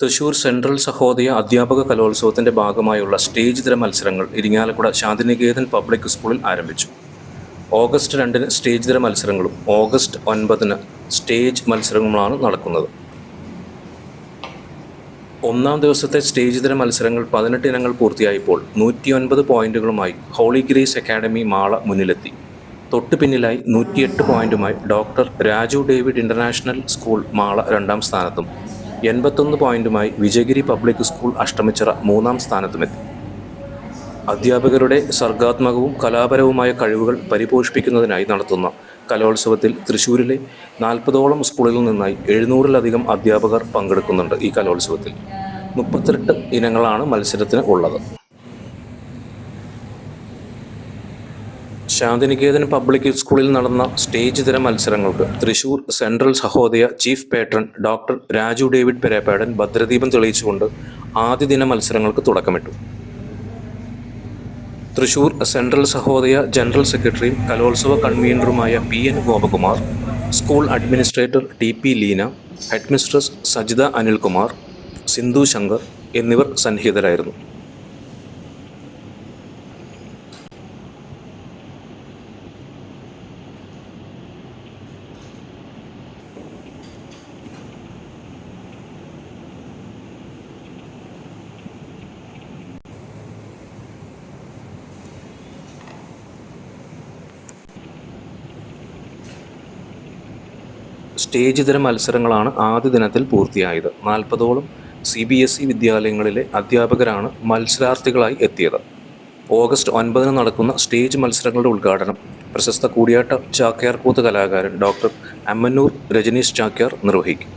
Thrissur central Sahodaya അധ്യാപക കലോത്സവത്തിന്റെ ഭാഗമായുള്ള stage തര മത്സരങ്ങൾ ഇരിങ്ങാലക്കുട ശാന്തിനികേതൻ പബ്ലിക് സ്കൂളിൽ ആരംഭിച്ചു. ഓഗസ്റ്റ് രണ്ടിന് സ്റ്റേജ് തര മത്സരങ്ങളും ഓഗസ്റ്റ് ഒൻപതിന് സ്റ്റേജ് മത്സരങ്ങളുമാണ് നടക്കുന്നത്. ഒന്നാം ദിവസത്തെ സ്റ്റേജ് തര മത്സരങ്ങൾ പതിനെട്ട് ഇനങ്ങൾ പൂർത്തിയായപ്പോൾ നൂറ്റിയൊൻപത് പോയിന്റുകളുമായി ഹോളി ഗ്രേസ് അക്കാഡമി മാള മുന്നിലെത്തി. തൊട്ടു പിന്നിലായി നൂറ്റിയെട്ട് പോയിന്റുമായി doctor Raju David international school Mala രണ്ടാം സ്ഥാനത്തും എൺപത്തൊന്ന് പോയിന്റുമായി വിജയഗിരി പബ്ലിക് സ്കൂൾ അഷ്ടമിച്ചിറ മൂന്നാം സ്ഥാനത്തുമെത്തി. അധ്യാപകരുടെ സർഗാത്മകവും കലാപരവുമായ കഴിവുകൾ പരിപോഷിപ്പിക്കുന്നതിനായി നടത്തുന്ന കലോത്സവത്തിൽ തൃശ്ശൂരിലെ നാൽപ്പതോളം സ്കൂളുകളിൽ നിന്നായി എഴുന്നൂറിലധികം അധ്യാപകർ പങ്കെടുക്കുന്നുണ്ട് ഈ കലോത്സവത്തിൽ. മുപ്പത്തെട്ട് ഇനങ്ങളാണ് മത്സരത്തിന് ഉള്ളത്. ശാന്തിനികേതൻ പബ്ലിക് സ്കൂളിൽ നടന്ന സ്റ്റേജ് തര മത്സരങ്ങൾക്ക് Thrissur central Sahodaya chief patron doctor Raju David Perepadan ഭദ്രദീപം തെളിയിച്ചുകൊണ്ട് ആദ്യ ദിന മത്സരങ്ങൾക്ക് തുടക്കമിട്ടു. തൃശൂർ സെൻട്രൽ സഹോദയ ജനറൽ സെക്രട്ടറിയും കലോത്സവ കൺവീനറുമായ P N Gopakumar school administrator T P Leena headmistress Sajitha Anilkumar Sindhu Shankar എന്നിവർ സന്നിഹിതരായിരുന്നു. സ്റ്റേജ് തര മത്സരങ്ങളാണ് ആദ്യ ദിനത്തിൽ പൂർത്തിയായത്. നാൽപ്പതോളം സി ബി എസ് ഇ വിദ്യാലയങ്ങളിലെ അധ്യാപകരാണ് മത്സരാർത്ഥികളായി എത്തിയത്. ഓഗസ്റ്റ് ഒൻപതിന് നടക്കുന്ന സ്റ്റേജ് മത്സരങ്ങളുടെ ഉദ്ഘാടനം പ്രശസ്ത കൂടിയാട്ട ചാക്യാർകൂത്ത് കലാകാരൻ ഡോക്ടർ അമ്മന്നൂർ രജനീഷ് ചാക്യാർ നിർവഹിക്കും.